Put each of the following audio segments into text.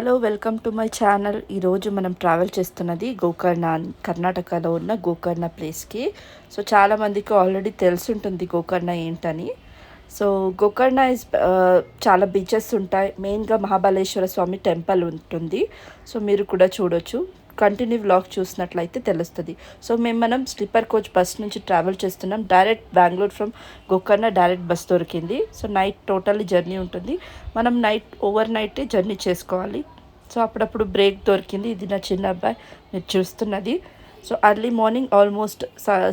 Hello welcome to my channel. ఈరోజు మనం travel చేస్తున్నది గోకర్ణ కర్ణాటకలో ఉన్న గోకర్ణ ప్లేస్కి. సో చాలామందికి ఆల్రెడీ తెలుసుంటుంది గోకర్ణ ఏంటని. సో గోకర్ణ ఇస్ చాలా బీచెస్ ఉంటాయి. మెయిన్గా మహాబలేశ్వర స్వామి టెంపుల్ ఉంటుంది. సో మీరు కూడా చూడొచ్చు. కంటిన్యూ వ్లాగ్ చూసినట్లయితే తెలుస్తుంది. సో మేము మనం స్లీపర్ కోచ్ బస్ నుంచి ట్రావెల్ చేస్తున్నాం. Direct Bengaluru from Gokarna direct bus దొరికింది. సో నైట్ టోటల్లీ జర్నీ ఉంటుంది. మనం నైట్ ఓవర్ నైటే జర్నీ చేసుకోవాలి. సో అప్పుడప్పుడు బ్రేక్ దొరికింది. ఇది నా చిన్న అబ్బాయి. మీరు చూస్తున్నది. So early morning almost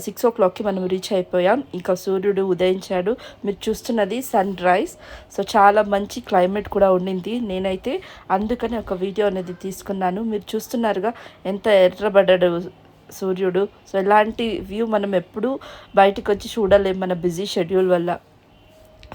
six ఓ క్లాక్కి మనం రీచ్ అయిపోయాం. ఇంకా సూర్యుడు ఉదయించాడు. మీరు చూస్తున్నది సన్ రైజ్ సో చాలా మంచి క్లైమేట్ కూడా ఉండింది. నేనైతే అందుకని ఒక వీడియో అనేది తీసుకున్నాను. మీరు చూస్తున్నారుగా ఎంత ఎర్రబడ్డాడు సూర్యుడు. సో ఇలాంటి వ్యూ మనం ఎప్పుడూ బయటకు వచ్చి చూడలేము మన బిజీ షెడ్యూల్ వల్ల.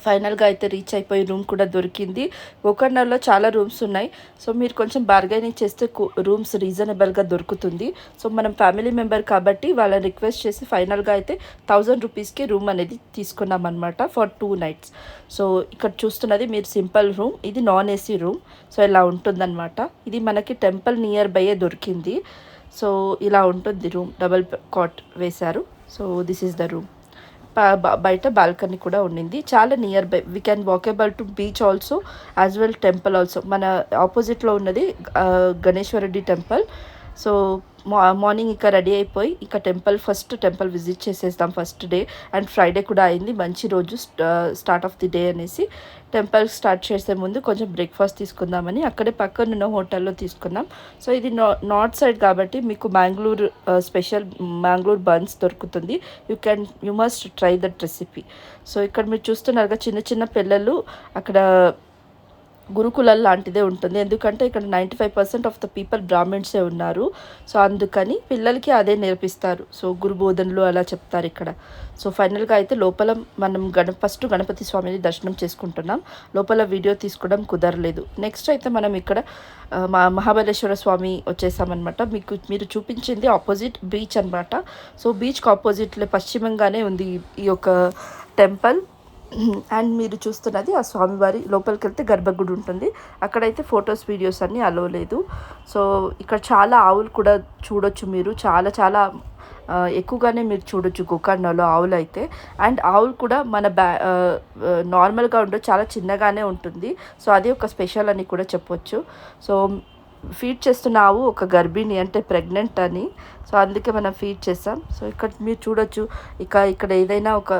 ఫైనల్గా అయితే రీచ్ అయిపోయి రూమ్ కూడా దొరికింది. గోకర్ణలో చాలా రూమ్స్ ఉన్నాయి. సో మీరు కొంచెం బార్గైనింగ్ చేస్తే రూమ్స్ రీజనబుల్గా దొరుకుతుంది. సో మనం ఫ్యామిలీ మెంబర్ కాబట్టి వాళ్ళని రిక్వెస్ట్ చేసి ఫైనల్గా అయితే థౌజండ్ రూపీస్కి రూమ్ అనేది తీసుకున్నాం అనమాట ఫర్ టూ నైట్స్ సో ఇక్కడ చూస్తున్నది మీరు సింపుల్ రూమ్ ఇది నాన్ ఏసీ రూమ్ సో ఇలా ఉంటుందన్నమాట. ఇది మనకి టెంపుల్ నియర్ బైయే దొరికింది. సో ఇలా ఉంటుంది రూమ్ డబల్ కాట్ వేశారు. So this is the room బయట బాల్కనీ కూడా ఉండింది. చాలా nearby we can walkable to beach also as well temple also మన ఆపోజిట్లో ఉన్నది Ganeshwara Reddy temple so morning ఇక రెడీ అయిపోయి ఇక టెంపుల్ ఫస్ట్ టెంపుల్ విజిట్ చేసేస్తాం ఫస్ట్ డే అండ్ ఫ్రైడే కూడా అయింది మంచి రోజు స్టార్ట్ ఆఫ్ ది డే అనేసి. టెంపుల్ స్టార్ట్ చేసే ముందు కొంచెం బ్రేక్ఫాస్ట్ తీసుకుందామని అక్కడే పక్కనున్న హోటల్లో తీసుకున్నాం. సో ఇది నార్త్ సైడ్ కాబట్టి మీకు మ్యాంగ్లూర్ స్పెషల్ మ్యాంగ్లూర్ బన్స్ దొరుకుతుంది. You can you must try that recipe so ఇక్కడ మీరు చూస్తున్నారుగా చిన్న చిన్న పిల్లలు అక్కడ గురుకులం లాంటిదే ఉంటుంది. ఎందుకంటే ఇక్కడ ninety five percent of the people బ్రాహ్మిన్సే ఉన్నారు. సో అందుకని పిల్లలకి అదే నేర్పిస్తారు. సో గురుబోధనలు అలా చెప్తారు ఇక్కడ. సో ఫైనల్గా అయితే లోపల మనం గణ ఫస్ట్ గణపతి స్వామిని దర్శనం చేసుకుంటున్నాం. లోపల వీడియో తీసుకోవడం కుదరలేదు. నెక్స్ట్ అయితే మనం ఇక్కడ మా మహాబలేశ్వర స్వామి వచ్చేసామన్నమాట. మీకు మీరు చూపించింది ఆపోజిట్ బీచ్ అనమాట సో బీచ్కి ఆపోజిట్లో పశ్చిమంగానే ఉంది ఈ యొక్క టెంపుల్. అండ్ మీరు చూస్తున్నది ఆ స్వామివారి లోపలికి వెళ్తే గర్భగుడి ఉంటుంది. అక్కడైతే ఫొటోస్ వీడియోస్ అన్నీ అలో లేదు. సో ఇక్కడ చాలా ఆవులు కూడా చూడొచ్చు మీరు. చాలా చాలా ఎక్కువగానే మీరు చూడొచ్చు గోకర్ణలో ఆవులు అయితే అండ్ ఆవులు కూడా మన బ్యా నార్మల్గా ఉండదు చాలా చిన్నగానే ఉంటుంది. సో అది ఒక స్పెషల్ అని కూడా చెప్పొచ్చు. సో ఫీడ్ చేస్తున్న ఆవు ఒక గర్భిణి అంటే ప్రెగ్నెంట్ అని. సో అందుకే మనం ఫీడ్ చేస్తాం. సో ఇక్కడ మీరు చూడొచ్చు. ఇక ఇక్కడ ఏదైనా ఒక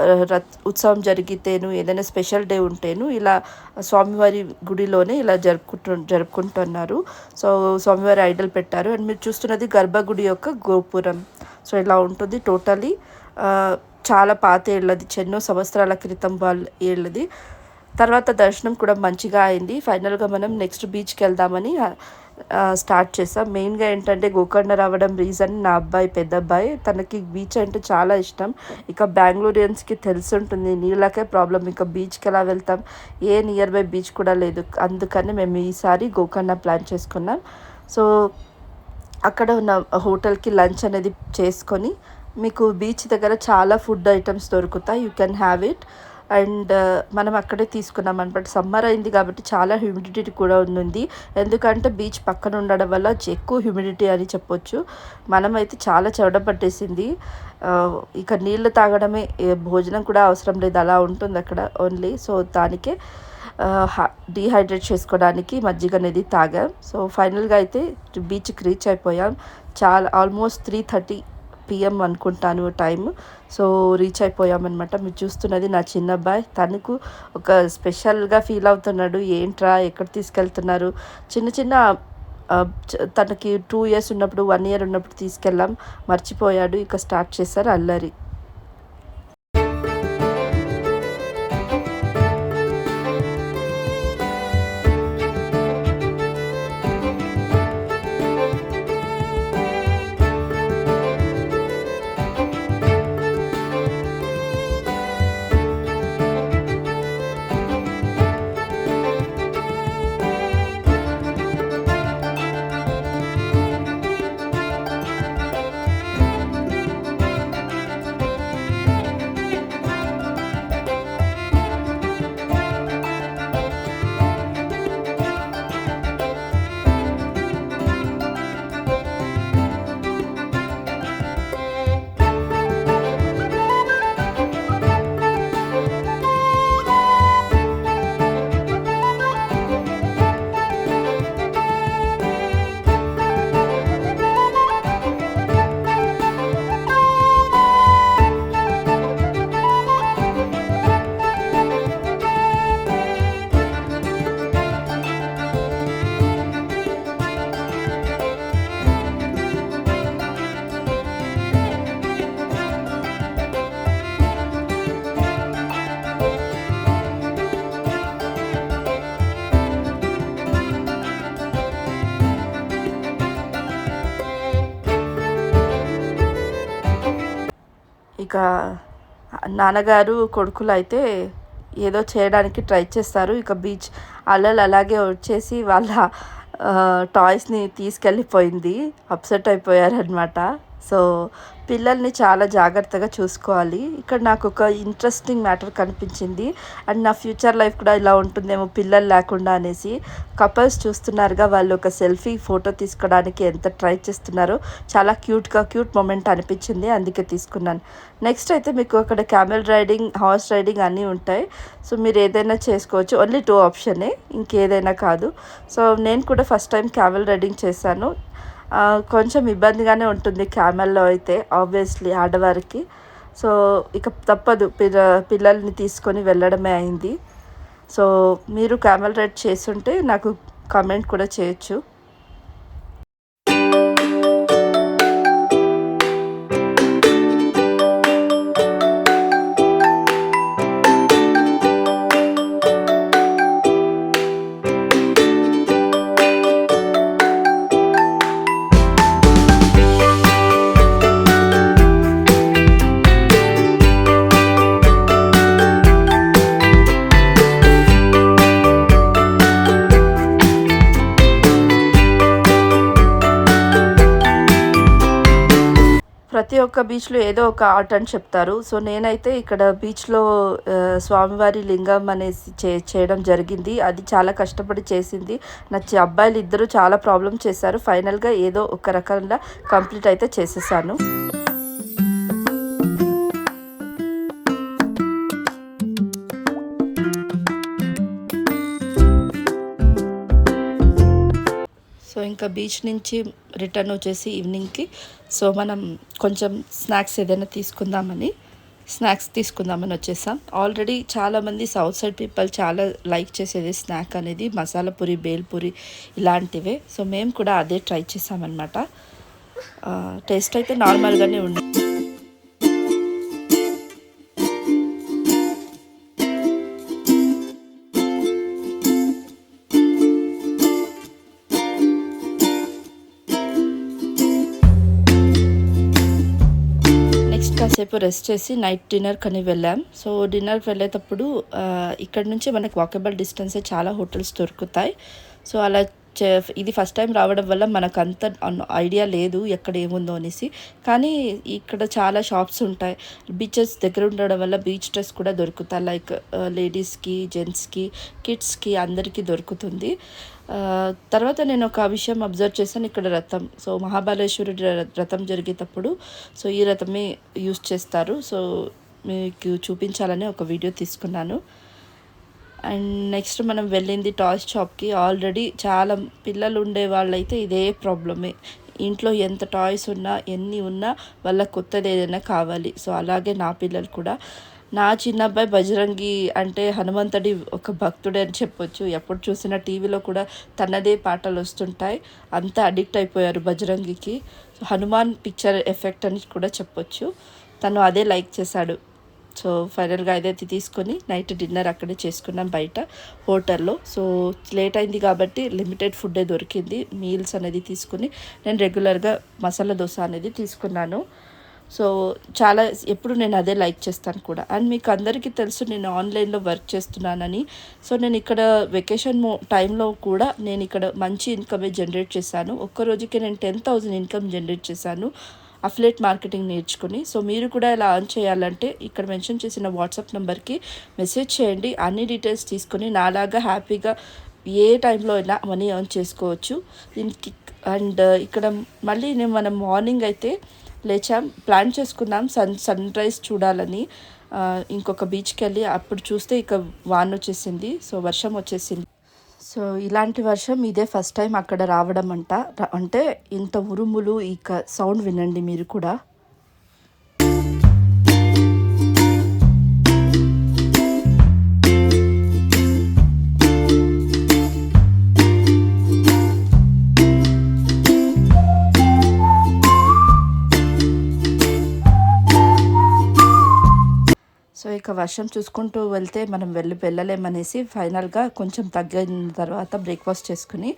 రత్ ఉత్సవం జరిగితేను ఏదైనా స్పెషల్ డే ఉంటేను ఇలా స్వామివారి గుడిలోనే ఇలా జరుపుకుంటు జరుపుకుంటున్నారు. సో స్వామివారి ఐడల్ పెట్టారు. అండ్ మీరు చూస్తున్నది గర్భగుడి యొక్క గోపురం. సో ఇలా ఉంటుంది టోటలీ. చాలా పాత ఏళ్ళది ఎన్నో సంవత్సరాల క్రితం వాళ్ళ ఏళ్ళది. తర్వాత దర్శనం కూడా మంచిగా అయింది. ఫైనల్గా మనం నెక్స్ట్ బీచ్కి వెళ్దామని స్టార్ట్ చేసాం మెయిన్గా ఏంటంటే గోకర్ణ రావడం రీజన్ నా అబ్బాయి పెద్ద అబ్బాయి. తనకి బీచ్ అంటే చాలా ఇష్టం. ఇక బెంగళూరియన్స్కి తెలిసి ఉంటుంది నీళ్ళకే ప్రాబ్లం ఇక బీచ్కి ఎలా వెళ్తాం? ఏ నియర్ బై బీచ్ కూడా లేదు. అందుకని మేము ఈసారి గోకర్ణ ప్లాన్ చేసుకున్నాం. సో అక్కడ ఉన్న హోటల్కి లంచ్ అనేది చేసుకొని మీకు బీచ్ దగ్గర చాలా ఫుడ్ ఐటమ్స్ దొరుకుతాయి. You can have it and మనం అక్కడే తీసుకున్నాం అనమాట సమ్మర్ అయింది కాబట్టి చాలా హ్యూమిడిటీ కూడా ఉంది. ఎందుకంటే బీచ్ పక్కన ఉండడం వల్ల ఎక్కువ హ్యూమిడిటీ అని చెప్పొచ్చు. మనమైతే చాలా చెడ పట్టేసింది. ఇక నీళ్ళు తాగడమే భోజనం కూడా అవసరం లేదు. అలా ఉంటుంది అక్కడ ఓన్లీ సో దానికే డీహైడ్రేట్ చేసుకోవడానికి మజ్జిగ అనేది తాగాం. సో ఫైనల్గా అయితే బీచ్కి రీచ్ అయిపోయాం. చాలా ఆల్మోస్ట్ త్రీ థర్టీ పిఎం అనుకుంటాను టైం సో రీచ్ అయిపోయామన్నమాట. మీరు చూస్తున్నది నా చిన్న అబ్బాయి. తనకు ఒక స్పెషల్గా ఫీల్ అవుతున్నాడు. ఏంట్రా ఎక్కడ తీసుకెళ్తున్నారు? చిన్న చిన్న తనకి టూ ఇయర్స్ ఉన్నప్పుడు వన్ ఇయర్ ఉన్నప్పుడు తీసుకెళ్ళాం. మర్చిపోయాడు. ఇక స్టార్ట్ చేశారు అల్లరి. ఇంకా నాన్నగారు కొడుకులు అయితే ఏదో చేయడానికి ట్రై చేస్తారు. ఇక బీచ్ అలలు అలాగే వచ్చేసి వాళ్ళ టాయ్స్ని తీసుకెళ్ళిపోయింది. అప్సెట్ అయిపోయారనమాట సో పిల్లల్ని చాలా జాగ్రత్తగా చూసుకోవాలి. ఇక్కడ నాకు ఒక ఇంట్రెస్టింగ్ మ్యాటర్ కనిపించింది. అండ్ నా ఫ్యూచర్ లైఫ్ కూడా ఇలా ఉంటుందేమో పిల్లలు లేకుండా అనేసి. కపుల్స్ చూస్తున్నారుగా వాళ్ళు ఒక సెల్ఫీ ఫోటో తీసుకోవడానికి ఎంత ట్రై చేస్తున్నారో. చాలా క్యూట్గా క్యూట్ మూమెంట్ అనిపించింది. అందుకే తీసుకున్నాను. నెక్స్ట్ అయితే మీకు అక్కడ క్యామెల్ రైడింగ్ హార్స్ రైడింగ్ అన్నీ ఉంటాయి. సో మీరు ఏదైనా చేసుకోవచ్చు. ఓన్లీ టూ ఆప్షనే ఇంకేదైనా కాదు. సో నేను కూడా ఫస్ట్ టైం క్యామెల్ రైడింగ్ చేశాను. కొంచెం ఇబ్బందిగానే ఉంటుంది క్యామెల్లో అయితే ఆబ్వియస్లీ ఆడవారికి. సో ఇక తప్పదు పిల్ల పిల్లల్ని తీసుకొని వెళ్ళడమే అయింది. సో మీరు క్యామెల్ రైడ్ చేస్తుంటే నాకు కామెంట్ కూడా చేయొచ్చు. ఒక్క బీచ్లో ఏదో ఒక ఆర్ట్ అని చెప్తారు. సో నేనైతే ఇక్కడ బీచ్లో స్వామివారి లింగం అనేసి చే చేయడం జరిగింది. అది చాలా కష్టపడి చేసింది. నచ్చి అబ్బాయిలు ఇద్దరు చాలా ప్రాబ్లం చేశారు. ఫైనల్గా ఏదో ఒక రకంగా కంప్లీట్ అయితే చేసేసాను. సో ఇంకా బీచ్ నుంచి రిటర్న్ వచ్చేసి ఈవినింగ్కి. సో మనం కొంచెం స్నాక్స్ ఏదైనా తీసుకుందామని స్నాక్స్ తీసుకుందామని వచ్చేసాం. ఆల్రెడీ చాలామంది సౌత్ సైడ్ పీపుల్ చాలా లైక్ చేసేది స్నాక్ అనేది మసాలా పూరి బేల్పూరి ఇలాంటివే. సో మేము కూడా అదే ట్రై చేసామన్నమాట. టేస్ట్ అయితే నార్మల్గానే ఉంది కాసేపు రెస్ట్ చేసి నైట్ డిన్నర్ కని వెళ్ళాం. సో డిన్నర్కి వెళ్ళేటప్పుడు ఇక్కడ నుంచి మనకు వాకబుల్ డిస్టెన్సే చాలా హోటల్స్ దొరుకుతాయి. సో అలా ఇది ఫస్ట్ టైం రావడం వల్ల మనకు అంత ఐడియా లేదు ఎక్కడ ఏముందో అనేసి. కానీ ఇక్కడ చాలా షాప్స్ ఉంటాయి. బీచెస్ దగ్గర ఉండడం వల్ల బీచ్ డ్రెస్ కూడా దొరుకుతాయి. లైక్ లేడీస్కి జెంట్స్కి కిడ్స్కి అందరికీ దొరుకుతుంది. తర్వాత నేను ఒక విషయం అబ్జర్వ్ చేశాను ఇక్కడ రథం. సో మహాబలేశ్వరుడి రథం జరిగేటప్పుడు సో ఈ రథమే యూస్ చేస్తారు. సో మీకు చూపించాలని ఒక వీడియో తీసుకున్నాను. అండ్ నెక్స్ట్ మనం వెళ్ళింది టాయ్స్ షాప్కి. ఆల్రెడీ చాలా పిల్లలు ఉండే వాళ్ళైతే ఇదే ప్రాబ్లమే. ఇంట్లో ఎంత టాయ్స్ ఉన్నా ఎన్ని ఉన్నా వాళ్ళ కొత్తది ఏదైనా కావాలి. సో అలాగే నా పిల్లలు కూడా. నా చిన్న అబ్బాయి బజరంగి అంటే హనుమంతుడి ఒక భక్తుడే అని చెప్పొచ్చు. ఎప్పుడు చూసినా టీవీలో కూడా తనదే పాటలు వస్తుంటాయి. అంత అడిక్ట్ అయిపోయారు బజరంగికి. హనుమాన్ పిక్చర్ ఎఫెక్ట్ అని కూడా చెప్పొచ్చు. తను అదే లైక్ చేశాడు. సో ఫైనల్గా అయితే తీసుకొని నైట్ డిన్నర్ అక్కడే చేసుకున్నాం బయట హోటల్లో. సో లేట్ అయింది కాబట్టి లిమిటెడ్ ఫుడ్డే దొరికింది. మీల్స్ అనేది తీసుకుని నేను రెగ్యులర్గా మసాలా దోశ అనేది తీసుకున్నాను. సో చాలా ఎప్పుడు నేను అదే లైక్ చేస్తాను కూడా. అండ్ మీకు అందరికీ తెలుసు నేను ఆన్లైన్లో వర్క్ చేస్తున్నానని. సో నేను ఇక్కడ వెకేషన్ టైంలో కూడా నేను ఇక్కడ మంచి ఇన్కమే జనరేట్ చేశాను. ఒక్క రోజుకి నేను టెన్ థౌజండ్ ఇన్కమ్ జనరేట్ చేశాను. అఫ్లేట్ మార్కెటింగ్ నేర్చుకుని సో మీరు కూడా ఇలా ఆన్ చేయాలంటే ఇక్కడ మెన్షన్ చేసిన వాట్సాప్ నెంబర్కి మెసేజ్ చేయండి. అన్ని డీటెయిల్స్ తీసుకొని నాలాగా హ్యాపీగా ఏ టైంలో అయినా మనీ ఆన్ చేసుకోవచ్చు. దీనికి అండ్ uh, ఇక్కడ మళ్ళీ నేను మనం మార్నింగ్ అయితే లేచాం ప్లాన్ చేసుకున్నాం సన్ సన్ రైజ్ చూడాలని. Uh, ఇంకొక బీచ్కి వెళ్ళి అప్పుడు చూస్తే ఇక వాన్ వచ్చేసింది సో వర్షం వచ్చేసింది. సో ఇలాంటి వర్షం ఇదే ఫస్ట్ టైం అక్కడ రావడం అంట. అంటే ఇంత ఉరుములు ఇక సౌండ్ వినండి మీరు కూడా. వర్షం చూసుకుంటూ వెళ్తే మనం వెళ్ళి వెళ్ళలేమనేసి ఫైనల్గా కొంచెం తగ్గిన తర్వాత బ్రేక్ఫాస్ట్ చేసుకుని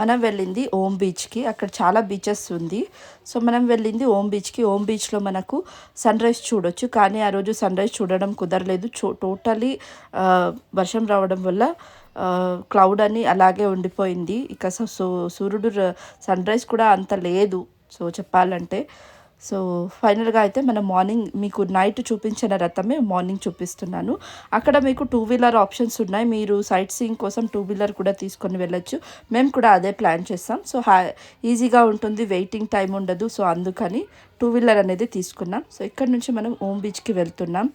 మనం వెళ్ళింది ఓం బీచ్కి. అక్కడ చాలా బీచెస్ ఉంది. సో మనం వెళ్ళింది ఓం బీచ్కి. ఓం బీచ్లో మనకు సన్ రైజ్ చూడొచ్చు. కానీ ఆ రోజు సన్ రైజ్ చూడడం కుదరలేదు. చూ టోటలీ వర్షం రావడం వల్ల క్లౌడ్ అని అలాగే ఉండిపోయింది. ఇక సో సూర్యుడు సన్ రైజ్ కూడా అంత లేదు. సో చెప్పాలంటే సో ఫైనల్గా అయితే మనం మార్నింగ్ మీకు నైట్ చూపించిన రథమే మార్నింగ్ చూపిస్తున్నాను. అక్కడ మీకు టూ వీలర్ ఆప్షన్స్ ఉన్నాయి. మీరు సైట్ సీయింగ్ కోసం టూ వీలర్ కూడా తీసుకొని వెళ్ళొచ్చు. మేము కూడా అదే ప్లాన్ చేస్తాం. సో హ్యా ఈజీగా ఉంటుంది. వెయిటింగ్ టైం ఉండదు. సో అందుకని టూ వీలర్ అనేది తీసుకున్నాం. సో ఇక్కడ నుంచి మనం ఓమ్ బీచ్కి వెళ్తున్నాం.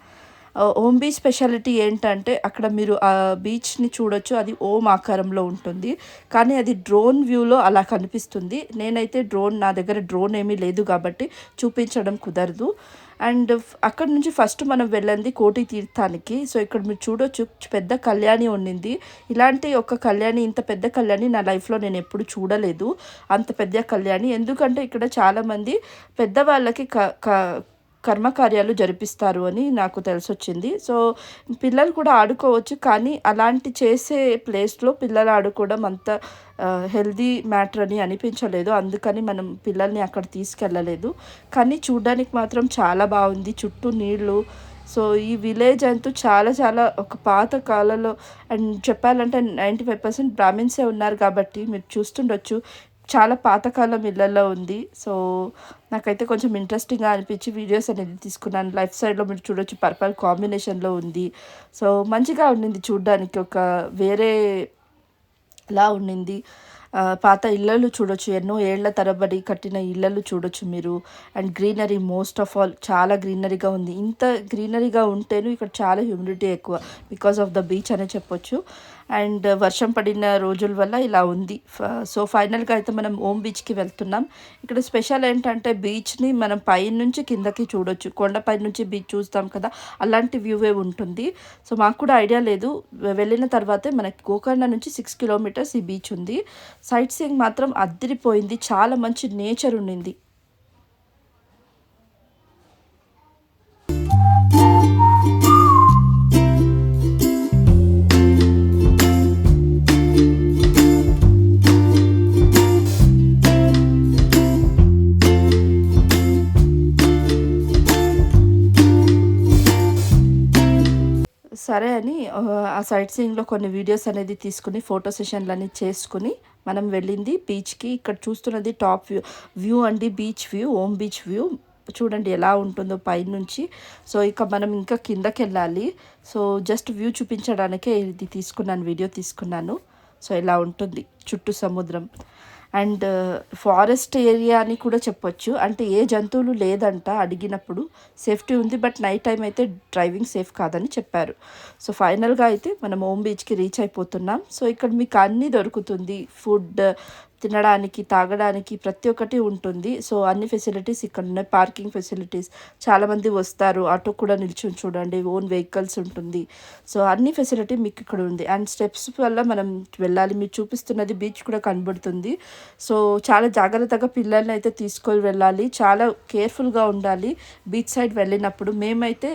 ఓం బీచ్ స్పెషాలిటీ ఏంటంటే అక్కడ మీరు ఆ బీచ్ని చూడొచ్చు అది ఓం ఆకారంలో ఉంటుంది. కానీ అది డ్రోన్ వ్యూలో అలా కనిపిస్తుంది. నేనైతే డ్రోన్ నా దగ్గర డ్రోన్ ఏమీ లేదు కాబట్టి చూపించడం కుదరదు. అండ్ అక్కడ నుంచి ఫస్ట్ మనం వెళ్ళింది కోటి తీర్థానికి. సో ఇక్కడ మీరు చూడొచ్చు పెద్ద కళ్యాణి ఉండింది ఇలాంటి ఒక కళ్యాణి ఇంత పెద్ద కళ్యాణి నా లైఫ్లో నేను ఎప్పుడు చూడలేదు. అంత పెద్ద కళ్యాణి. ఎందుకంటే ఇక్కడ చాలామంది పెద్దవాళ్ళకి క కర్మకార్యాలు జరిపిస్తారు అని నాకు తెలిసొచ్చింది. సో పిల్లలు కూడా ఆడుకోవచ్చు కానీ అలాంటి చేసే ప్లేస్లో పిల్లలు ఆడుకోవడం అంత హెల్దీ మ్యాటర్ అని అనిపించలేదు. అందుకని మనం పిల్లల్ని అక్కడ తీసుకెళ్ళలేదు. కానీ చూడడానికి మాత్రం చాలా బాగుంది. చుట్టూ నీళ్ళు సో ఈ విలేజ్ అంటూ చాలా చాలా ఒక పాత కాలంలో అండ్ చెప్పాలంటే నైంటీ ఫైవ్ పర్సెంట్ బ్రాహ్మిన్సే ఉన్నారు కాబట్టి మీరు చూస్తుండొచ్చు. చాలా పాతకాలం ఇళ్ళల్లో ఉంది. సో నాకైతే కొంచెం ఇంట్రెస్టింగ్గా అనిపించి వీడియోస్ అనేది తీసుకున్నాను. లెఫ్ట్ సైడ్లో మీరు చూడొచ్చు పర్పల్ కాంబినేషన్లో ఉంది. సో మంచిగా ఉండింది చూడ్డానికి. ఒక వేరే లా ఉండింది. పాత ఇళ్ళలు చూడొచ్చు. ఎన్నో ఏళ్ళ తరబడి కట్టిన ఇళ్ళలు చూడొచ్చు మీరు. And greenery most of all చాలా గ్రీనరీగా ఉంది. ఇంత గ్రీనరీగా ఉంటేను ఇక్కడ చాలా హ్యూమిడిటీ ఎక్కువ. బికాస్ ఆఫ్ ద బీచ్ అనే చెప్పొచ్చు. అండ్ వర్షం పడిన రోజుల వల్ల ఇలా ఉంది. సో ఫైనల్గా అయితే మనం ఓం బీచ్కి వెళ్తున్నాం. ఇక్కడ స్పెషల్ ఏంటంటే బీచ్ని మనం పైనుంచి కిందకి చూడొచ్చు. కొండపై నుంచి బీచ్ చూస్తాం కదా అలాంటి వ్యూవే ఉంటుంది. సో మాకు కూడా ఐడియా లేదు. వెళ్ళిన తర్వాతే మనకి గోకర్ణ నుంచి సిక్స్ కిలోమీటర్స్ ఈ బీచ్ ఉంది. సైట్ సీయింగ్ మాత్రం అద్దరిపోయింది. చాలా మంచి నేచర్ ఉండింది. సైట్ సీయింగ్లో కొన్ని వీడియోస్ అనేది తీసుకుని ఫోటో సెషన్లు అనేది చేసుకుని మనం వెళ్ళింది బీచ్కి. ఇక్కడ చూస్తున్నది టాప్ వ్యూ వ్యూ అండి beach view Om beach view. చూడండి ఎలా ఉంటుందో పైనుంచి. సో ఇక మనం ఇంకా కిందకి వెళ్ళాలి సో జస్ట్ వ్యూ చూపించడానికే ఇది తీసుకున్నాను వీడియో తీసుకున్నాను. సో ఇలా ఉంటుంది చుట్టూ సముద్రం. అండ్ ఫారెస్ట్ ఏరియా అని కూడా చెప్పొచ్చు. అంటే ఏ జంతువులు లేదంట అడిగినప్పుడు సేఫ్టీ ఉంది బట్ నైట్ టైం అయితే డ్రైవింగ్ సేఫ్ కాదని చెప్పారు. సో ఫైనల్గా అయితే మనం ఓమ్ బీచ్కి రీచ్ అయిపోతున్నాం. సో ఇక్కడ మీకు అన్నీ దొరుకుతుంది. ఫుడ్ తినడానికి తాగడానికి ప్రతి ఒక్కటి ఉంటుంది. సో అన్ని ఫెసిలిటీస్ ఇక్కడ ఉన్నాయి పార్కింగ్ ఫెసిలిటీస్. చాలామంది వస్తారు. ఆటో కూడా నిల్చుని చూడండి. ఓన్ వెహికల్స్ ఉంటుంది. సో అన్ని ఫెసిలిటీ మీకు ఇక్కడ ఉంది. అండ్ స్టెప్స్ వల్ల మనం వెళ్ళాలి. మీరు చూపిస్తున్నది బీచ్ కూడా కనబడుతుంది. సో చాలా జాగ్రత్తగా పిల్లల్ని అయితే తీసుకొని వెళ్ళాలి. చాలా కేర్ఫుల్గా ఉండాలి. బీచ్ సైడ్ వెళ్ళినప్పుడు మేమైతే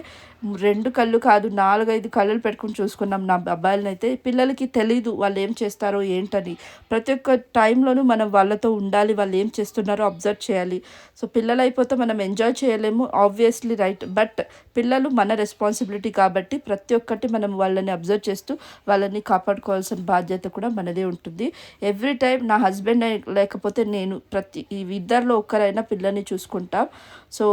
రెండు కళ్ళు కాదు నాలుగైదు కళ్ళు పెట్టుకుని చూసుకున్నాం నా అబ్బాయిలని అయితే పిల్లలకి తెలీదు వాళ్ళు ఏం చేస్తారో ఏంటని. ప్రతి ఒక్క టైంలోనూ మనం వాళ్ళతో ఉండాలి వాళ్ళు ఏం చేస్తున్నారో అబ్జర్వ్ చేయాలి. సో పిల్లలు అయిపోతే మనం ఎంజాయ్ చేయలేము ఆబ్వియస్లీ రైట్. బట్ పిల్లలు మన రెస్పాన్సిబిలిటీ కాబట్టి ప్రతి ఒక్కటి మనం వాళ్ళని అబ్జర్వ్ చేస్తూ వాళ్ళని కాపాడుకోవాల్సిన బాధ్యత కూడా మనదే ఉంటుంది. ఎవ్రీ టైం నా హస్బెండ్ లేకపోతే నేను ప్రతి ఈ ఇద్దరిలో ఒక్కరైనా పిల్లల్ని చూసుకుంటాం. సో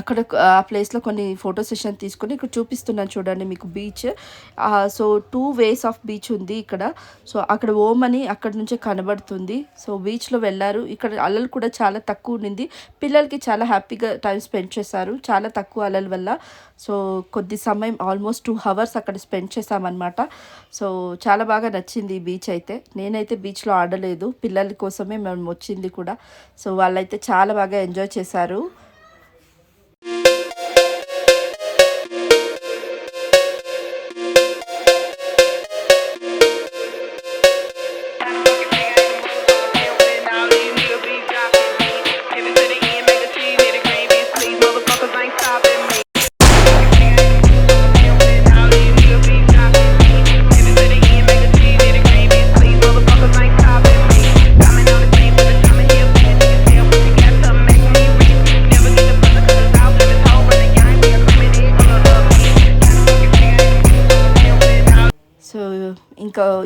అక్కడ ఆ ప్లేస్లో కొన్ని ఫోటో సెషన్ తీసుకొని ఇక్కడ చూపిస్తున్నాను చూడండి మీకు beach. So two ways of beach ఉంది ఇక్కడ. సో అక్కడ ఓమ్ అని అక్కడ నుంచే కనబడుతుంది. సో బీచ్లో వెళ్ళారు. ఇక్కడ అలలు కూడా చాలా తక్కువ ఉండింది. పిల్లలకి చాలా హ్యాపీగా టైం స్పెండ్ చేశారు. చాలా తక్కువ అలల వల్ల. సో కొద్ది సమయం ఆల్మోస్ట్ టూ అవర్స్ అక్కడ స్పెండ్ చేసామన్నమాట సో చాలా బాగా నచ్చింది ఈ బీచ్ అయితే. నేనైతే బీచ్లో ఆడలేదు. పిల్లల కోసమే మేము వచ్చింది కూడా. సో వాళ్ళైతే చాలా బాగా ఎంజాయ్ చేశారు.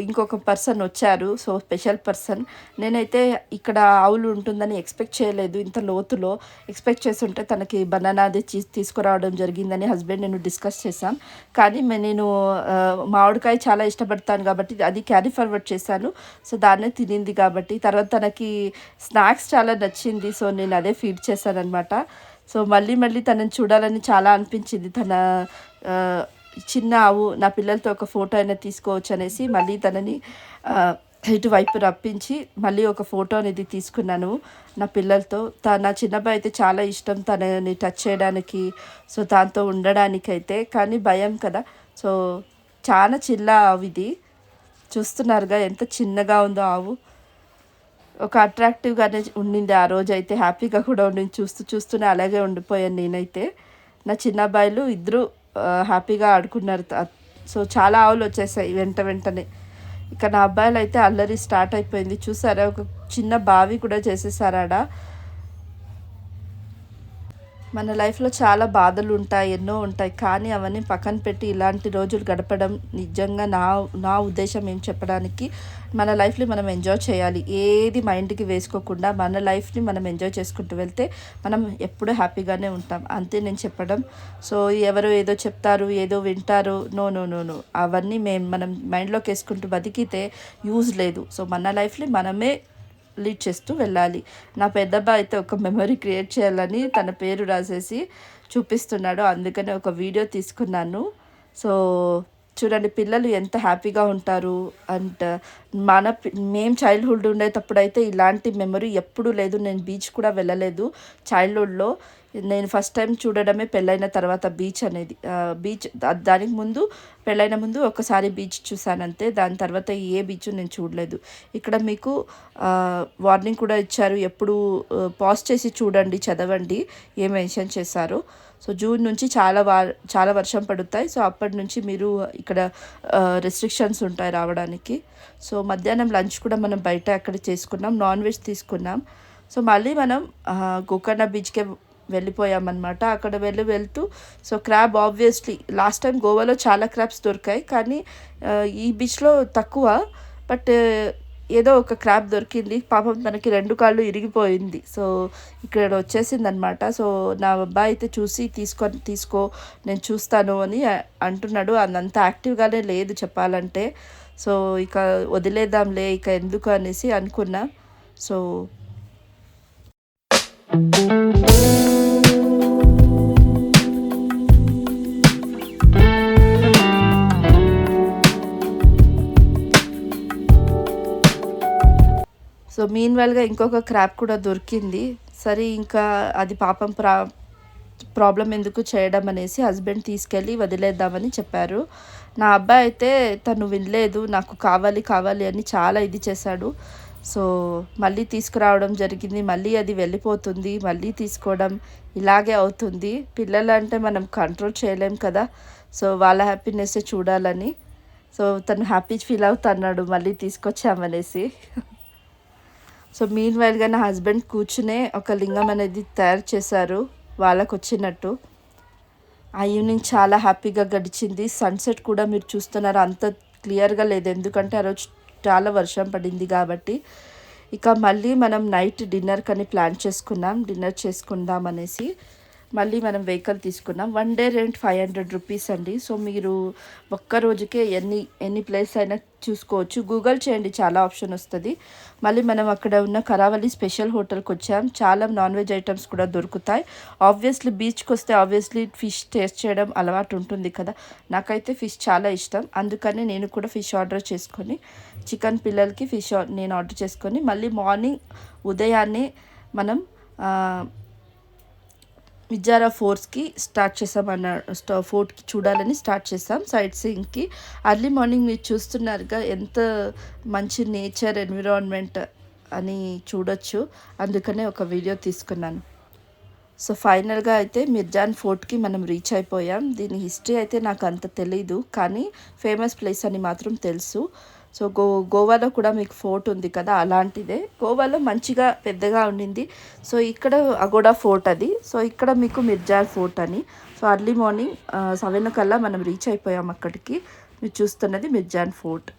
ఇంకొక పర్సన్ వచ్చారు సో స్పెషల్ పర్సన్ నేనైతే ఇక్కడ ఆవులు ఉంటుందని ఎక్స్పెక్ట్ చేయలేదు. ఇంత లోతులో ఎక్స్పెక్ట్ చేస్తుంటే తనకి బనానా అది తీసుకురావడం జరిగిందని హస్బెండ్ నేను డిస్కస్ చేశాను కానీ నేను మామిడికాయ చాలా ఇష్టపడతాను కాబట్టి అది క్యారీ ఫార్వర్డ్ చేశాను. సో దాన్నే తినింది కాబట్టి తర్వాత తనకి స్నాక్స్ చాలా నచ్చింది. సో నేను అదే ఫీడ్ చేశాను అనమాట సో మళ్ళీ మళ్ళీ తనని చూడాలని చాలా అనిపించింది. తన చిన్న ఆవు నా పిల్లలతో ఒక ఫోటో అయినా తీసుకోవచ్చు అనేసి మళ్ళీ తనని ఇటువైపు రప్పించి మళ్ళీ ఒక ఫోటో అనేది తీసుకున్నాను నా పిల్లలతో. తా నా చిన్నబ్బాయి అయితే చాలా ఇష్టం తనని టచ్ చేయడానికి సో దాంతో ఉండడానికి అయితే కానీ భయం కదా. సో చాలా చిల్ల ఆవు ఇది. చూస్తున్నారుగా ఎంత చిన్నగా ఉందో ఆవు. ఒక అట్రాక్టివ్గానే ఉండింది ఆ రోజు అయితే హ్యాపీగా కూడా ఉండింది. చూస్తూ చూస్తూనే అలాగే ఉండిపోయాను నేనైతే. నా చిన్న అబ్బాయిలు ఇద్దరు హ్యాపీగా ఆడుకున్నారు. సో చాలా ఆవులు వచ్చేసాయి వెంట వెంటనే. ఇక నా అబ్బాయిలు అయితే అల్లరి స్టార్ట్ అయిపోయింది. చూసారా? ఒక చిన్న బావి కూడా చేసేసారాడా? మన లైఫ్లో చాలా బాధలు ఉంటాయి ఎన్నో ఉంటాయి. కానీ అవన్నీ పక్కన పెట్టి ఇలాంటి రోజులు గడపడం నిజంగా నా నా ఉద్దేశం ఏం చెప్పడానికి మన లైఫ్ని మనం ఎంజాయ్ చేయాలి. ఏది మైండ్కి వేసుకోకుండా మన లైఫ్ని మనం ఎంజాయ్ చేసుకుంటూ వెళ్తే మనం ఎప్పుడూ హ్యాపీగానే ఉంటాం. అంతే నేను చెప్పడం. సో ఎవరో ఏదో చెప్తారు ఏదో వింటారు. No no no no. అవన్నీ మేము మనం మైండ్లోకి వేసుకుంటూ బతికితే యూజ్ లేదు. సో మన లైఫ్ని మనమే లీడ్ చేస్తూ వెళ్ళాలి. నా పెద్దబ్బాయి అయితే ఒక మెమరీ క్రియేట్ చేయాలని తన పేరు రాసేసి చూపిస్తున్నాడు. అందుకనే ఒక వీడియో తీసుకున్నాను. సో చూడండి పిల్లలు ఎంత హ్యాపీగా ఉంటారు. అండ్ మన మేము చైల్డ్హుడ్ ఉండేటప్పుడు అయితే ఇలాంటి మెమరీ ఎప్పుడూ లేదు. నేను బీచ్ కూడా వెళ్ళలేదు చైల్డ్హుడ్లో నేను ఫస్ట్ టైం చూడడమే పెళ్ళైన తర్వాత బీచ్ అనేది బీచ్ దానికి ముందు పెళ్ళైన ముందు ఒకసారి బీచ్ చూశానంతే దాని తర్వాత ఏ బీచ్ నేను చూడలేదు. ఇక్కడ మీకు వార్నింగ్ కూడా ఇచ్చారు. ఎప్పుడు పాజ్ చేసి చూడండి చదవండి. ఏ మెన్షన్ చేశారో? సో జూన్ నుంచి చాలా వా చాలా వర్షం పడుతాయి. సో అప్పటి నుంచి మీరు ఇక్కడ రెస్ట్రిక్షన్స్ ఉంటాయి రావడానికి. సో మధ్యాహ్నం లంచ్ కూడా మనం బయట అక్కడ చేసుకున్నాం. నాన్ వెజ్ తీసుకున్నాం. సో మళ్ళీ మనం గోకర్ణ బీచ్కే వెళ్ళిపోయామన్నమాట. అక్కడ వెళ్ళి వెళ్తూ so crab obviously last time గోవాలో చాలా క్రాబ్స్ దొరికాయి. కానీ ఈ బీచ్లో తక్కువ. బట్ ఏదో ఒక క్రాబ్ దొరికింది పాపం తనకి రెండు కాళ్ళు ఇరిగిపోయింది. సో ఇక్కడ వచ్చేసింది అనమాట సో నా అబ్బాయి అయితే చూసి తీసుకొని తీసుకో నేను చూస్తాను అని అంటున్నాడు. అంత యాక్టివ్గానే లేదు చెప్పాలంటే. సో ఇక వదిలేద్దాంలే ఇక ఎందుకు అనేసి అనుకున్నా. సో సో మీన్ వైల్గా ఇంకొక క్రాప్ కూడా దొరికింది. సరే ఇంకా అది పాపం ప్రా ప్రాబ్లం ఎందుకు చేయడం అనేసి హస్బెండ్ తీసుకెళ్ళి వదిలేద్దామని చెప్పారు. నా అబ్బాయి అయితే తను వినలేదు నాకు కావాలి కావాలి అని చాలా ఇది చేశాడు. సో మళ్ళీ తీసుకురావడం జరిగింది మళ్ళీ అది వెళ్ళిపోతుంది మళ్ళీ తీసుకోవడం ఇలాగే అవుతుంది. పిల్లలు అంటే మనం కంట్రోల్ చేయలేం కదా. సో వాళ్ళ హ్యాపీనెస్ చూడాలని. సో తను హ్యాపీ ఫీల్ అవుతున్నాడు మళ్ళీ తీసుకొచ్చామనేసి. సో మీన్ వైల్గా నా హస్బెండ్ కూర్చునే ఒక లింగం అనేది తయారు చేశారు వాళ్ళకు వచ్చినట్టు ఆ ఈవినింగ్ చాలా హ్యాపీగా గడిచింది. సన్సెట్ కూడా మీరు చూస్తున్నారు. అంత క్లియర్గా లేదు. ఎందుకంటే ఆ రోజు చాలా వర్షం పడింది కాబట్టి. ఇక మళ్ళీ మనం నైట్ డిన్నర్ కని ప్లాన్ చేసుకున్నాం. డిన్నర్ చేసుకుందాం అనేసి. మళ్ళీ మనం వెహికల్ తీసుకున్నాం. One day rent five hundred rupees అండి. సో మీరు ఒక్క రోజుకే ఎన్ని ఎన్ని ప్లేస్ అయినా చూసుకోవచ్చు. గూగుల్ చేయండి చాలా ఆప్షన్ వస్తుంది. మళ్ళీ మనం అక్కడ ఉన్న కరావలి స్పెషల్ హోటల్కి వచ్చాం. చాలా నాన్ వెజ్ ఐటమ్స్ కూడా దొరుకుతాయి. ఆబ్వియస్లీ బీచ్కి వస్తే ఆబ్వియస్లీ ఫిష్ టేస్ట్ చేయడం అలవాటు ఉంటుంది కదా. నాకైతే ఫిష్ చాలా ఇష్టం. అందుకని నేను కూడా ఫిష్ ఆర్డర్ చేసుకొని చికెన్ పిల్లలకి ఫిష్ నేను ఆర్డర్ చేసుకొని మళ్ళీ మార్నింగ్ ఉదయాన్నే మనం విజారా ఫోర్స్కి స్టార్ట్ చేసాం అన్న స్టా ఫోర్ట్కి చూడాలని స్టార్ట్ చేసాం. సైట్ సీయింగ్కి అర్లీ మార్నింగ్ మీరు చూస్తున్నారుగా ఎంత మంచి నేచర్ ఎన్విరాన్మెంట్ అని చూడొచ్చు. అందుకనే ఒక వీడియో తీసుకున్నాను. సో ఫైనల్గా అయితే మిర్జాన్ ఫోర్ట్కి మనం రీచ్ అయిపోయాం. దీని హిస్టరీ అయితే నాకు అంత తెలీదు కానీ ఫేమస్ ప్లేస్ అని మాత్రం తెలుసు. సో గో గోవాలో కూడా మీకు ఫోర్ట్ ఉంది కదా అలాంటిదే. గోవాలో మంచిగా పెద్దగా ఉండింది. సో ఇక్కడ అగోడా ఫోర్ట్ అది. సో ఇక్కడ మీకు మిర్జార్ ఫోర్ట్ అని. సో అర్లీ మార్నింగ్ సెవెన్ కల్లా మనం రీచ్ అయిపోయాం అక్కడికి. మీరు చూస్తున్నది మిర్జాన్ ఫోర్ట్.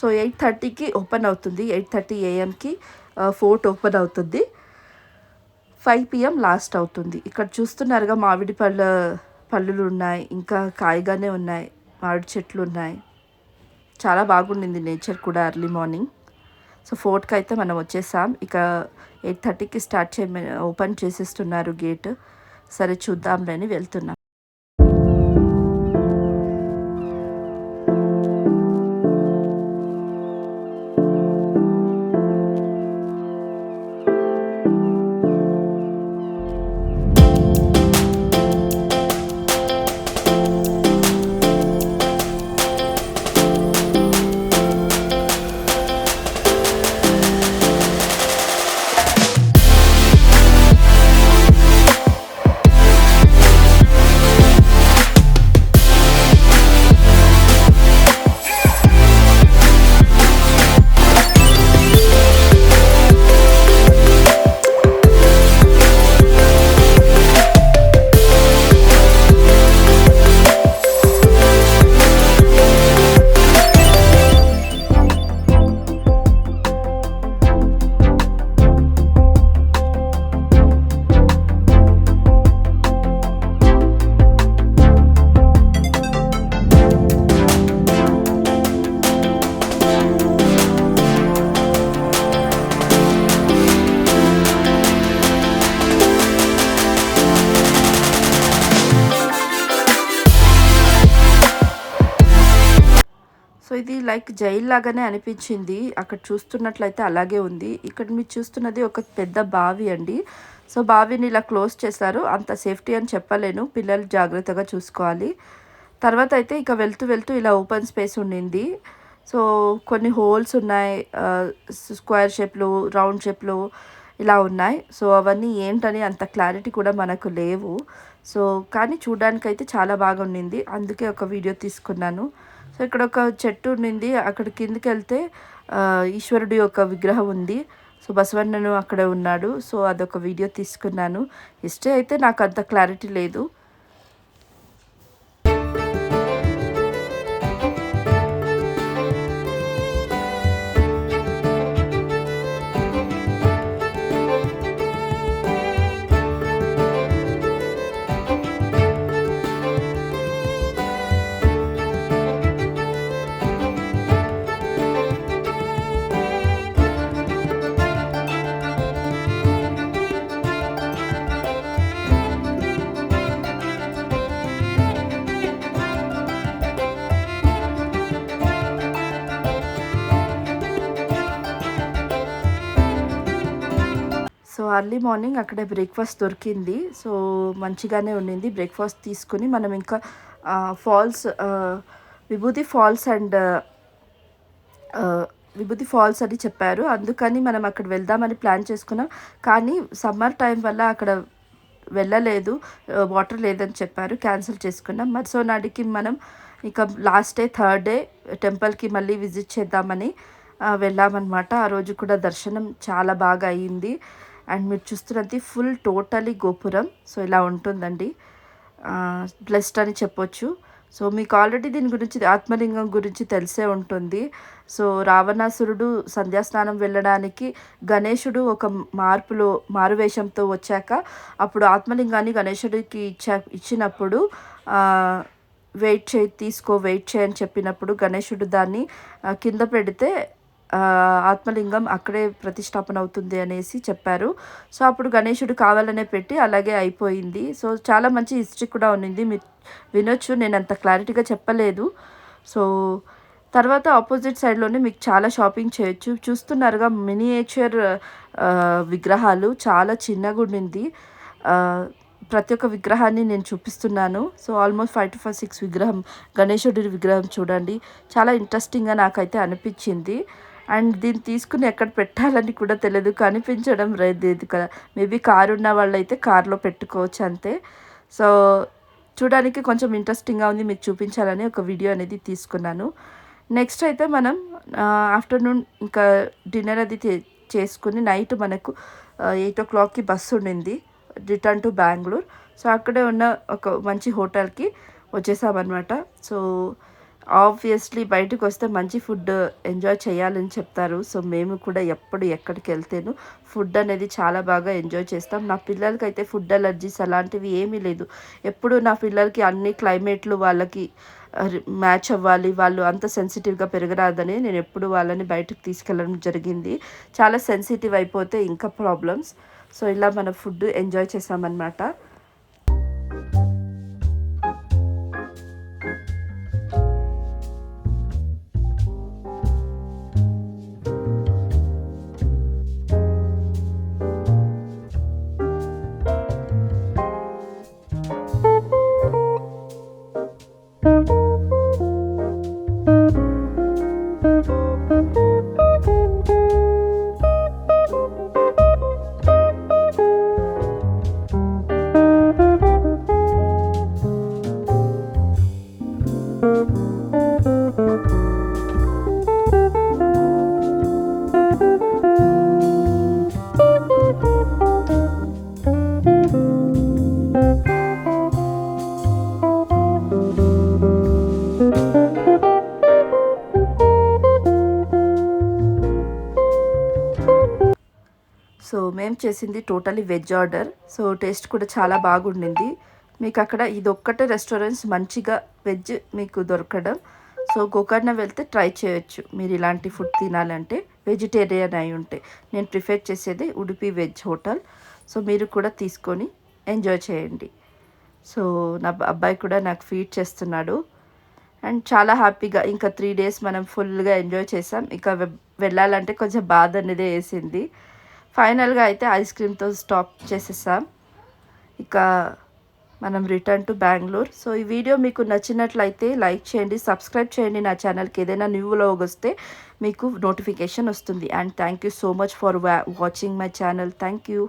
సో ఎయిట్ థర్టీకి ఓపెన్ అవుతుంది. ఎయిట్ థర్టీ ఏఎంకి ఫోర్ట్ ఓపెన్ అవుతుంది. ఫైవ్ పిఎం లాస్ట్ అవుతుంది. ఇక్కడ చూస్తున్నారుగా మామిడిపళ్ళ పళ్ళులు ఉన్నాయి ఇంకా కాయగానే ఉన్నాయి మామిడి చెట్లు ఉన్నాయి చాలా బాగుండింది నేచర్ కూడా ఎర్లీ మార్నింగ్. సో ఫోర్ట్కి అయితే మనం వచ్చేసాం. ఇక ఎయిట్ థర్టీకి స్టార్ట్ చేయ ఓపెన్ చేసేస్తున్నారు గేట్. సరే చూద్దాంలే అని వెళ్తున్నాం. జైల్ లాగానే అనిపించింది. అక్కడ చూస్తున్నట్లయితే అలాగే ఉంది. ఇక్కడ మీరు చూస్తున్నది ఒక పెద్ద బావి అండి. సో బావిని ఇలా క్లోజ్ చేశారు. అంత సేఫ్టీ అని చెప్పలేను. పిల్లలు జాగ్రత్తగా చూసుకోవాలి. తర్వాత అయితే ఇక వెళ్తూ వెళ్తూ ఇలా ఓపెన్ స్పేస్ ఉండింది. సో కొన్ని హోల్స్ ఉన్నాయి. స్క్వేర్ షేప్లు రౌండ్ షేప్లు ఇలా ఉన్నాయి. సో అవన్నీ ఏంటని అంత క్లారిటీ కూడా మనకు లేవు. సో కానీ చూడడానికైతే చాలా బాగా ఉండింది అందుకే ఒక వీడియో తీసుకున్నాను. సో ఇక్కడ ఒక చెట్టు ఉండింది. అక్కడ కిందకి వెళ్తే ఈశ్వరుడి యొక్క విగ్రహం ఉంది. సో బసవన్నను అక్కడ ఉన్నాడు. సో అదొక వీడియో తీసుకున్నాను. హిస్టరీ అయితే నాకు అంత క్లారిటీ లేదు. అర్లీ మార్నింగ్ అక్కడే బ్రేక్ఫాస్ట్ దొరికింది. సో మంచిగానే ఉండింది. బ్రేక్ఫాస్ట్ తీసుకుని మనం ఇంకా ఫాల్స్ విభూతి ఫాల్స్ అండ్ విభూతి ఫాల్స్ అని చెప్పారు. అందుకని మనం అక్కడ వెళ్దామని ప్లాన్ చేసుకున్నాం. కానీ సమ్మర్ టైం వల్ల అక్కడ వెళ్ళలేదు. వాటర్ లేదని చెప్పారు. క్యాన్సిల్ చేసుకున్నాం. మరి సో నాటికి మనం ఇక లాస్ట్ డే థర్డ్ డే టెంపుల్కి మళ్ళీ విజిట్ చేద్దామని వెళ్ళామన్నమాట. ఆ రోజు కూడా దర్శనం చాలా బాగా అయ్యింది అండ్ మీరు చూస్తున్నది ఫుల్ టోటలీ గోపురం. సో ఇలా ఉంటుందండి. బ్లెస్డ్ అని చెప్పొచ్చు. సో మీకు ఆల్రెడీ దీని గురించి ఆత్మలింగం గురించి తెలిసే ఉంటుంది. సో రావణాసురుడు సంధ్యాస్నానం వెళ్ళడానికి గణేశుడు ఒక మార్పులో మారువేషంతో వచ్చాక అప్పుడు ఆత్మలింగాన్ని గణేశుడికి ఇచ్చా ఇచ్చినప్పుడు వెయిట్ చేయి తీసుకో వెయిట్ చేయని చెప్పినప్పుడు గణేశుడు దాన్ని కింద పెడితే ఆత్మలింగం అక్కడే ప్రతిష్టాపన అవుతుంది అనేసి చెప్పారు. సో అప్పుడు గణేశుడు కావాలనే పెట్టి అలాగే అయిపోయింది. సో చాలా మంచి హిస్టరీ కూడా ఉన్నింది. మీరు వినొచ్చు నేను అంత క్లారిటీగా చెప్పలేదు. సో తర్వాత ఆపోజిట్ సైడ్లోనే మీకు చాలా షాపింగ్ చేయొచ్చు. చూస్తున్నారుగా మినియేచర్ విగ్రహాలు చాలా చిన్నగా ఉండింది ప్రతి ఒక్క విగ్రహాన్ని నేను చూపిస్తున్నాను. So almost five to five six విగ్రహం గణేశుడి విగ్రహం చూడండి. చాలా ఇంట్రెస్టింగ్గా నాకైతే అనిపించింది. అండ్ దీన్ని తీసుకుని ఎక్కడ పెట్టాలని కూడా తెలియదు కనిపించడం లేదు కదా. మేబీ కారు ఉన్న వాళ్ళైతే కారులో పెట్టుకోవచ్చు అంతే. సో చూడడానికి కొంచెం ఇంట్రెస్టింగ్గా ఉంది. మీకు చూపించాలని ఒక వీడియో అనేది తీసుకున్నాను. నెక్స్ట్ అయితే మనం ఆఫ్టర్నూన్ ఇంకా డిన్నర్ అది చేసుకుని నైట్ మనకు ఎయిట్ ఓ క్లాక్కి బస్సు ఉండింది. రిటర్న్ టు బెంగళూరు సో అక్కడే ఉన్న ఒక మంచి హోటల్కి వచ్చేసామన్నమాట. సో ఆబ్వియస్లీ బయటకు వస్తే మంచి ఫుడ్ ఎంజాయ్ చేయాలని చెప్తారు. సో మేము కూడా ఎప్పుడు ఎక్కడికి వెళ్తేను ఫుడ్ అనేది చాలా బాగా ఎంజాయ్ చేస్తాం. నా పిల్లలకి అయితే ఫుడ్ అలర్జీస్ అలాంటివి ఏమీ లేదు. ఎప్పుడు నా పిల్లలకి అన్ని క్లైమేట్లు వాళ్ళకి మ్యాచ్ అవ్వాలి వాళ్ళు అంత సెన్సిటివ్గా పెరగరాదని నేను ఎప్పుడు వాళ్ళని బయటకు తీసుకెళ్ళడం జరిగింది. చాలా సెన్సిటివ్ అయిపోతే ఇంకా ప్రాబ్లమ్స్ సో ఇలా మన ఫుడ్ ఎంజాయ్ చేసామన్నమాట సో మేము చేసింది totally veg order. So taste కూడా చాలా బాగుండింది. మీకు అక్కడ ఇది ఒక్కటే రెస్టారెంట్స్ మంచిగా వెజ్ మీకు దొరకడం. సో గోకర్ణ వెళ్తే ట్రై చేయొచ్చు. మీరు ఇలాంటి ఫుడ్ తినాలంటే వెజిటేరియన్ అయి ఉంటే. నేను ప్రిఫర్ చేసేది ఉడిపి వెజ్ హోటల్. సో మీరు కూడా తీసుకొని ఎంజాయ్ చేయండి. సో నా అబ్బాయి కూడా నాకు ఫీడ్ చేస్తున్నాడు. అండ్ చాలా హ్యాపీగా ఇంకా త్రీ డేస్ మనం ఫుల్గా ఎంజాయ్ చేసాం. ఇక వెళ్ళాలంటే కొంచెం బాధ అనేది వేసింది. ఫైనల్గా అయితే ఐస్ క్రీమ్తో స్టాప్ చేసేసాం. ఇక మనం రిటర్న్ టు బెంగళూరు. సో ఈ వీడియో మీకు నచ్చినట్లయితే లైక్ చేయండి సబ్స్క్రైబ్ చేయండి. నా ఛానల్కి ఏదైనా న్యూ వ్లాగ్ వస్తే మీకు నోటిఫికేషన్ వస్తుంది. And thank you so much for watching my channel. Thank you.